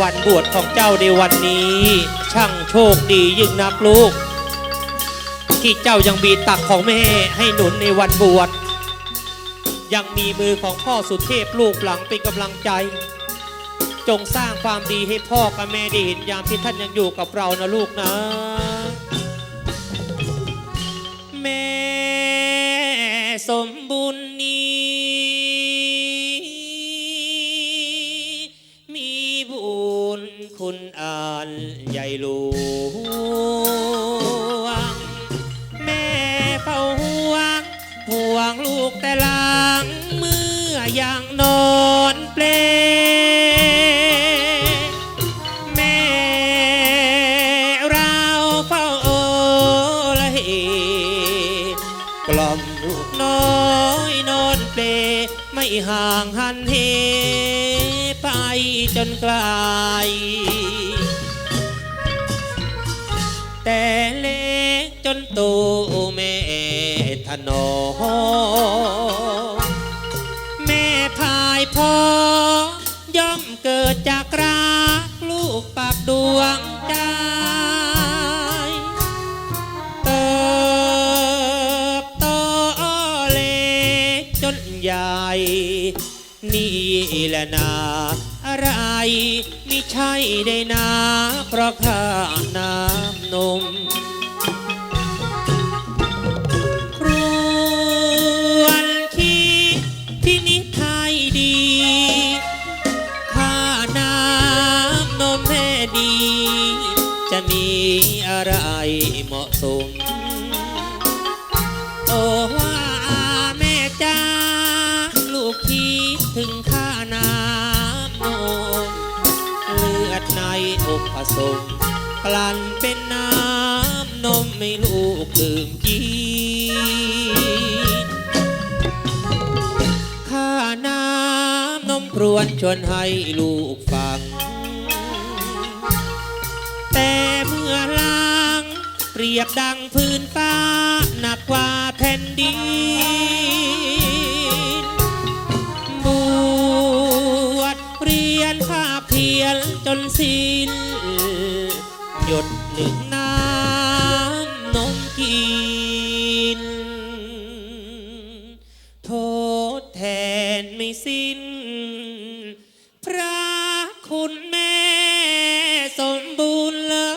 วันบวชของเจ้าในวันนี้ ช่างโชคดียิ่งนักลูก ที่เจ้ายังมีตักของแม่ให้หนุนในวันบวชยังมีมือของพ่อสุเทพลูกหลังเป็นกำลังใจ จงสร้างความดีให้พ่อกับแม่ได้เห็นยามที่ท่านยังอยู่กับเรานะลูกนะ แม่สมบุญ ญคุณอันใหญ่หลวง แม่เฝ้าห่วง ห่วงลูกแต่หลังเมื่อยังนอนเปลแม่เราเฝ้าโอละเหกล่อมลูกน้อยนอนเปลไม่ห่างหันเหไปจนไกล นโตแม่ถนอมแม่พายพอย่อมเกิดจากรักลูกปากดวงใจเติบโตเล็กจนใหญ่ นี่แหละนาอะไรมิใช่ได้นา เพราะข้าน้ำนม สมกลั่นเป็นน้ำนมไม่ลูกดื่มกินข้าน้ำนมครวนชวนให้ลูกฟัง แต่เมื่อล้างเปรียบดังพื้นฟ้าหนักกว่าแผ่นดินบวชเรียนภาคเพียรจนสิ้น ไม่สิ้น พระคุณแม่สมบูรณ์เลย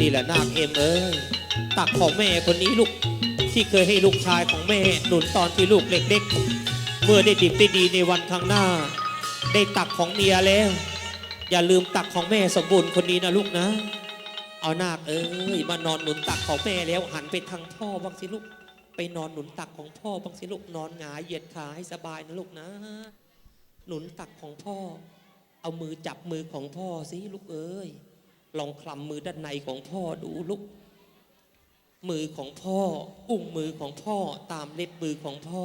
นี่แหละนาคเอ็มเอ้ยตักของแม่คนนี้ลูก ที่เคยให้ลูกชายของแม่หนุนตอนที่ลูกเล็กๆ เมื่อได้ดิบได้ดีในวันข้างหน้า ได้ตักของเมียแล้ว อย่าลืมตักของแม่สมบูรณ์คนนี้นะลูกนะเอานาคเอ้ยมานอนหนุนตักของแม่แล้วหันไปทางพ่อบ้างสิลูก นอนหนุนตักของพ่อบ้างสิลูกนอนหงายเหยียดขาให้สบายนะลูกนะ หนุนตักของพ่อ เอามือจับมือของพ่อสิลูกเอ้ยลองคลำมือด้านในของพ่อดูลูก มือของพ่อ อุ้งมือของพ่อตามเล็บมือของพ่อ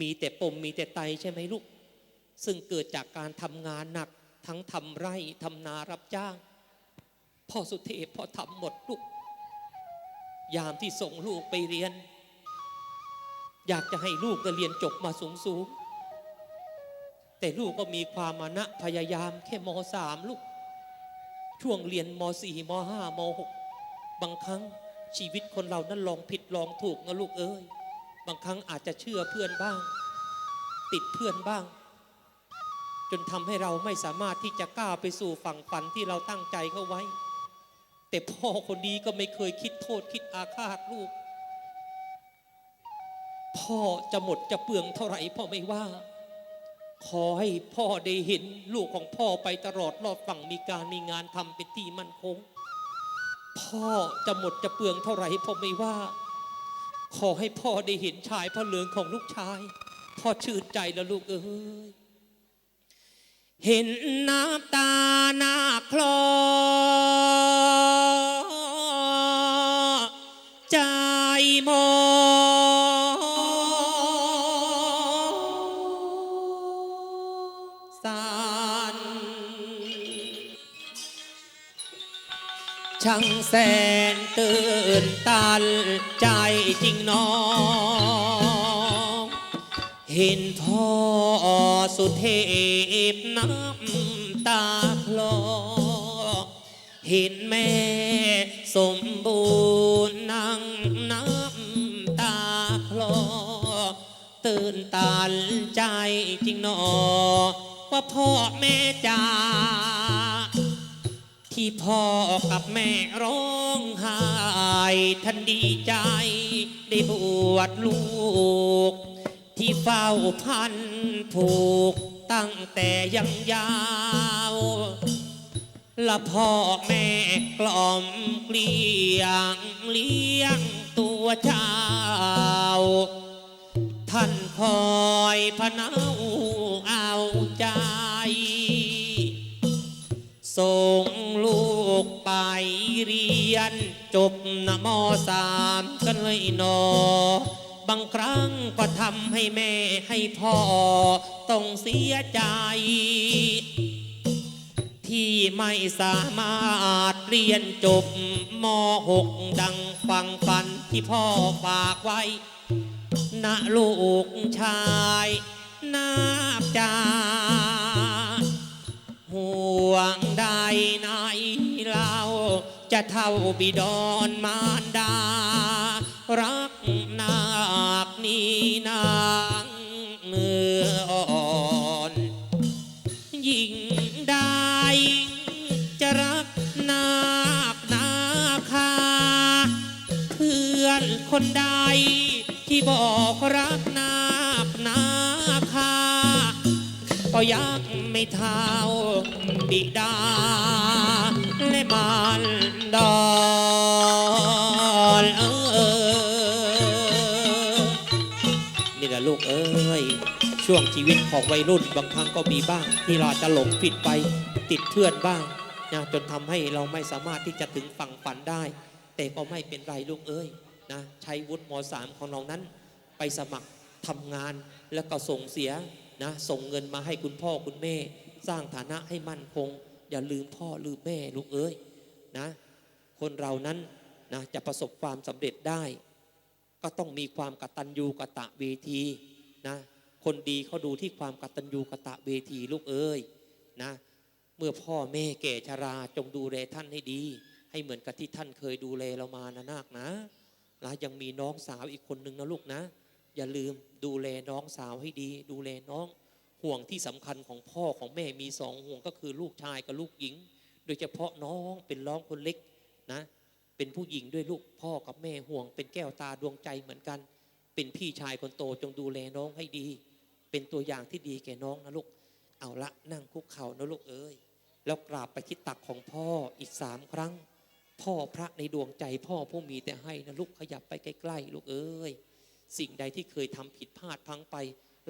มีแต่ปมมีแต่ไตใช่ไหมลูก ซึ่งเกิดจากการทำงานหนักทั้งทำไร่ทำนารับจ้าง พ่อสุเทพพ่อทำหมดลูก ยามที่ส่งลูกไปเรียน อยากจะให้ลูกเรียนจบมาสูงสูงแต่ลูกก็มีความมานะพยายามแค่มสามลูก ช่วงเรียนมสี่มห้ามหกบางครั้งชีวิตคนเรานั้นลองผิดลองถูกนะลูกเอ้ย บางครั้งอาจจะเชื่อเพื่อนบ้าง ติดเพื่อนบ้าง จนทำให้เราไม่สามารถที่จะก้าวไปสู่ฝั่งฝันที่เราตั้งใจเข้าไว้ แต่พ่อคนนี้ก็ไม่เคยคิดโทษคิดอาฆาตลูก พ่อจะหมดจะเปลืองเท่าไหร่พ่อไม่ว่า ขอให้พ่อได้เห็นลูกของพ่อไปตลอดรอดฝั่งมีการมีงานทำเป็นที่มั่นคง พ่อจะหมดจะเปลืองเท่าไหร่พ่อไม่ว่า ขอให้พ่อได้เห็นชายพระเหลืองของลูกชาย พ่อชื่นใจแล้วลูกเอ้ยเห็นน้ำตาหน้าคลอ ช่างแสนตื่นตันใจจริงน้องเห็นพ่อสุเทพน้ำตาคลอ เห็นแม่สมบูรณ์นั่งน้ำตาคลอ ตื่นตันใจจริงหนอ ว่าพ่อแม่จ๋า ที่พ่อกับแม่ร้องไห้ท่านดีใจได้บวชลูก ที่เฝ้าพันผูกตั้งแต่ยังยาวละพ่อแม่กล่อมเกลี้ยงเลี้ยงตัวเจ้า ท่านคอยพนาเอาใจส่ง กไปเรียน จบนมสามกันเลยนอบางครั้งก็ทำให้แม่ให้พ่อต้องเสียใจ ที่ไม่สามารถเรียนจบม .6 ดังฟังฝันที่พ่อฝากไว้ นะลูกชาย นาบจา ห่วงใดในเราจะเท่าบิดอนมารดา รักนาคนี้นางเนื้ออ่อนยิ่งได้จะรักนาคนาคา เพื่อนคนใดที่บอกรักนาคนาคา ก็ยังไม่เท่า บิดา และมารดอนเออนี่แหละลูกเอ้ย ช่วงชีวิตของวัยรุ่นบางครั้งก็มีบ้าง ที่เราจะหลงผิดไปติดเพื่อนบ้างนะจนทำให้เราไม่สามารถที่จะถึงฝั่งฝันได้ แต่ก็ไม่เป็นไรลูกเอ้ยนะใช้วุฒิมสามของเรานั้น ไปสมัครทำงานแล้วก็ส่งเสียนะส่งเงินมาให้คุณพ่อคุณแม่ สร้างฐานะให้มั่นคง อย่าลืมพ่อลืมแม่ลูกเอ้ยนะคนเรานั้นนะจะประสบความสำเร็จได้ ก็ต้องมีความกตัญญูกะตะเวทีนะคนดีเขาดูที่ความกตัญญูกะตะเวทีลูกเอ้ยนะเมื่อพ่อแม่แก่ชราจงดูแลท่านให้ดี ให้เหมือนกับที่ท่านเคยดูแลเรามานะนาคนะนะยังมีน้องสาวอีกคนนึงนะลูกนะ อย่าลืมดูแลน้องสาวให้ดี ดูแลน้อง ห่วงที่สำคัญของพ่อของแม่มีสองห่วงก็คือลูกชายกับลูกหญิง โดยเฉพาะน้องเป็นน้องคนเล็กนะเป็นผู้หญิงด้วยลูกพ่อกับแม่ห่วง เป็นแก้วตาดวงใจเหมือนกัน เป็นพี่ชายคนโตจงดูแลน้องให้ดี เป็นตัวอย่างที่ดีแก่น้องนะลูกเอาละนั่งคุกเข่านะลูกเอ้ยแล้วกราบไปที่ตักของพ่ออีกสามครั้ง พ่อพระในดวงใจพ่อผู้มีแต่ให้นะลูกขยับไปใกล้ๆลูกเอ้ยสิ่งใดที่เคยทำผิดพลาดพังไป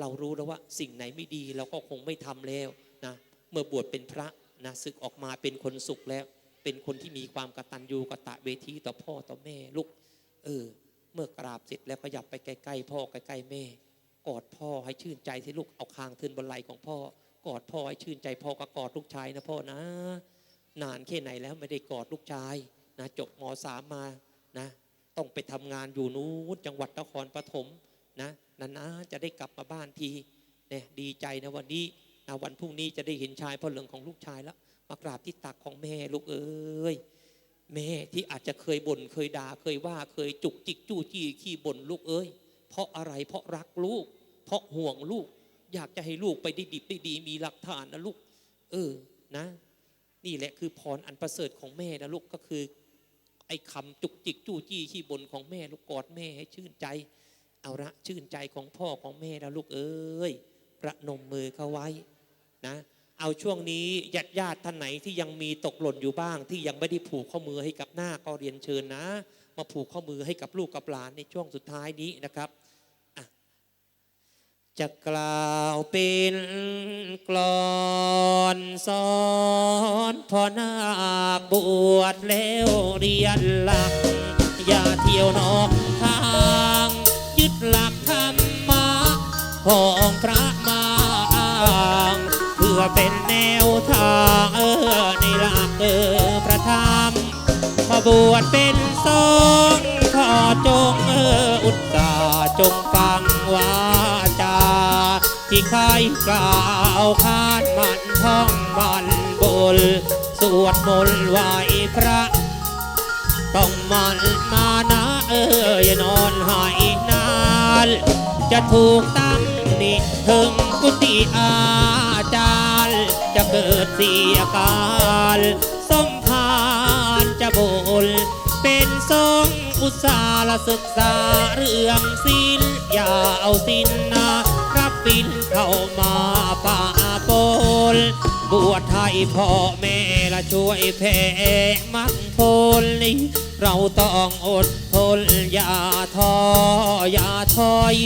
เรารู้แล้วว่าสิ่งไหนไม่ดีเราก็คงไม่ทำแล้วนะเมื่อบวชเป็นพระนะศึกออกมาเป็นคนสุขแล้ว เป็นคนที่มีความกตัญญูกตะเวทีต่อพ่อต่อแม่ลูกเออ เมื่อกราบเสร็จแล้วขยับไปใกล้ๆพ่อใกล้ๆแม่ กอดพ่อให้ชื่นใจที่ลูกเอาคางทืนบนไหล่ของพ่อ กอดพ่อให้ชื่นใจพ่อก็กอดลูกชายนะพ่อนะ นานแค่ไหนแล้วไม่ได้กอดลูกชายนะจบมสามมานะ ต้องไปทำงานอยู่นู้นจังหวัดนครปฐม นะนานๆจะได้กลับมาบ้านทีเนี่ยดีใจนะวันนี้นะวันพรุ่งนี้จะได้เห็นชายพ่อเหลืองของลูกชายแล้ว มากราบที่ตักของแม่ลูกเอ้ยแม่ที่อาจจะเคยบ่นเคยด่าเคยว่าเคยจุกจิกจู้จี้ขี้บ่นลูกเอ้ย เพราะอะไรเพราะรักลูก เพราะห่วงลูก อยากจะให้ลูกไปได้ดิบได้ดีมีหลักฐานนะลูก เออนะ นี่แหละคือพรอันประเสริฐของแม่นะลูกก็คือ ไอ้คำจุกจิกจู้จี้ขี้บ่นของแม่ลูกกอดแม่ให้ชื่นใจ เอาละชื่นใจของพ่อของแม่นะลูกเอ้ยประนมมือเข้าไว้นะเอาช่วงนี้ญาติญาติท่านไหนที่ยังมีตกหล่นอยู่บ้าง ที่ยังไม่ได้ผูกข้อมือให้กับหน้าก็เรียนเชิญนะ มาผูกข้อมือให้กับลูกกับหลานในช่วงสุดท้ายนี้นะครับจะกล่าวเป็นกลอนสอนพ่อนาคบวชแล้วเรียนหลัก อย่าเที่ยวนอกทาง หลักธรรมะของพระมาอ้างเพื่อเป็นแนวทางเออในหลักเออพระธรรมพอบวชเป็นสงฆ์ขอจงเอออุตสาจงฟังวาจา ที่ใครกล่าวขานมันท่องมันบนสวดมนต์ไหวพระ ต้องมันมานะเอออย่านอนหายนาน จะถูกตั้งนิถึงกุฏิอาจารย์ จะเกิดเสียการสมภารจะบนเป็นทรงอุตสาหศึกษาเรื่องศิลอย่าเอาสินนารับปินเข้ามาป่าปนบวชไทยพ่อแม่ละช่วยแผ่มันทนนี้ เราต้องอดทนอย่าท้ออย่าถอย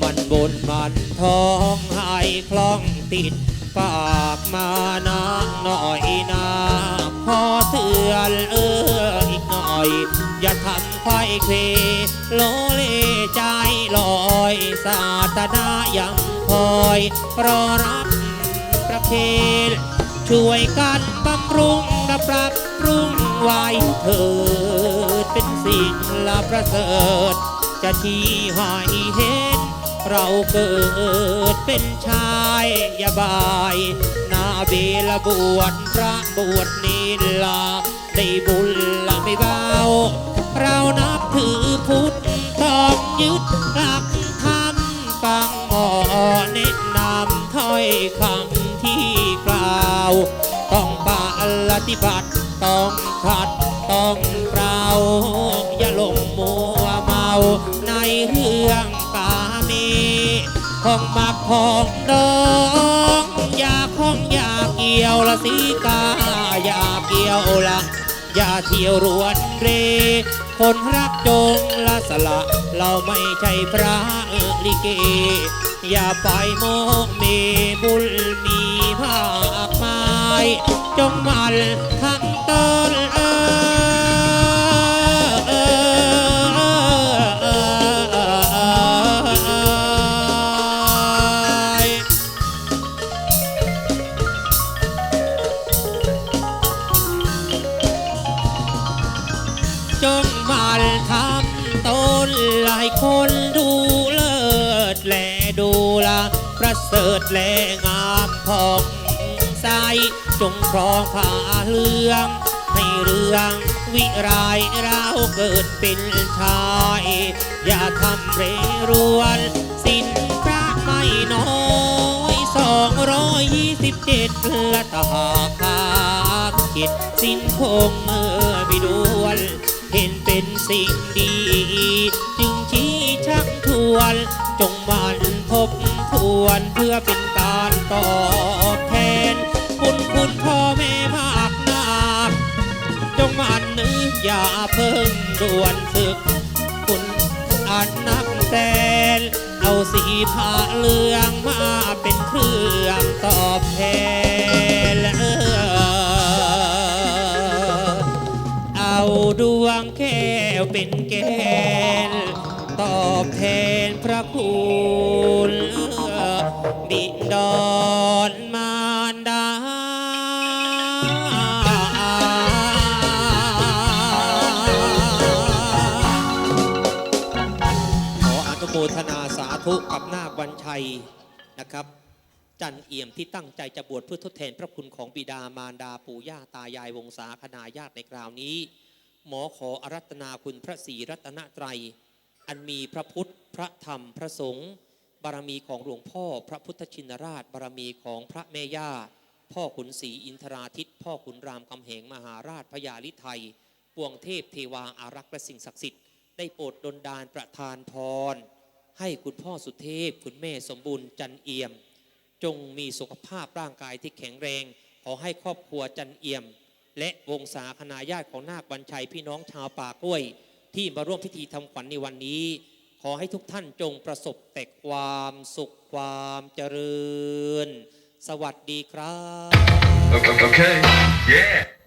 มันบนมันท้องให้คล่องติดปากมานะหน่อยนะพอเตือนเอออีกหน่อย อย่าทำไข้เควโลเลใจลอยศาสนายังคอยรอรับประเคนช่วยกันบำรุงและปรับปรุง ไว้เถิดเป็นสิ่งละประเสริฐ จะชี้ให้เห็น เราเกิดเป็นชายอย่าบายนาเบลบวชพระบวชนีลาได้บุญละไม่เบา เรานับถือพุทธต้องยึดหลักธรรมฟังหมอแนะนำถ้อยคำที่กล่าว ต้องปฏิบัติ ต้องขัดต้องเปล่าอย่าหลงมัวเมาในเรื่องกาเมของมักของดองอย่าของอย่าเกี่ยวละสีกาอย่าเกี่ยวละอย่าเที่ยวรวนเร คนรักจงละสละ เราไม่ใช่พระเอลิเก อย่าไปโมเมบุญมีภาคไม้จงมันทั้ง ตนเออเออเออเออเออจงมันทำตนหลายคนดูเลิศแลดูละประเสริฐแลงามผ่องใสจงครองผ้าเหลือง เรื่องวิรายเราเกิดเป็นชาย อย่าทำเรรวนสินพระไม่น้อยสองร้อยยี่สิบเจ็ดละตาคาคิดสินคงเมื่อไม่ดวน เห็นเป็นสิ่งดี จึงชี้ชักทวน จงมันทบทวนเพื่อเป็นการตอ อย่าเพิ่งด่วนศึก คุณอันนับแสนเอาสีผ้าเหลืองมาเป็นเครื่องตอบแทนเออเอาดวงแก้วเป็นแกนตอบแทนพระคุณบิดอน ธุกับนาควันชัยนะครับ จันเอี่ยมที่ตั้งใจจะบวชเพื่อทดแทนพระคุณของบิดามารดาปู่ย่าตายายวงศาคณาญาติในคราวนี้ หมอขออารัตนาคุณพระศรีรัตนตรัย อันมีพระพุทธพระธรรมพระสงฆ์บารมีของหลวงพ่อพระพุทธชินราช บารมีของพระแม่ย่า พ่อขุนศรีอินทราทิตพ่อขุนรามคำแหงมหาราชพญาลิไทยปวงเทพเทวาอารักษ์และสิ่งศักดิ์สิทธิ์ได้โปรดดลดาลประทานพร ให้คุณพ่อสุเทพ คุณแม่สมบูรณ์จันเอี่ยม จงมีสุขภาพร่างกายที่แข็งแรง ขอให้ครอบครัวจันเอี่ยม และวงศาคณาญาติของนาคบัญชัยพี่น้องชาวป่ากล้วย ที่มาร่วมพิธีทำขวัญในวันนี้ ขอให้ทุกท่านจงประสบแต่ความสุขความเจริญ สวัสดีครับ Okay. Yeah.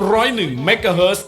101เมกะเฮิร์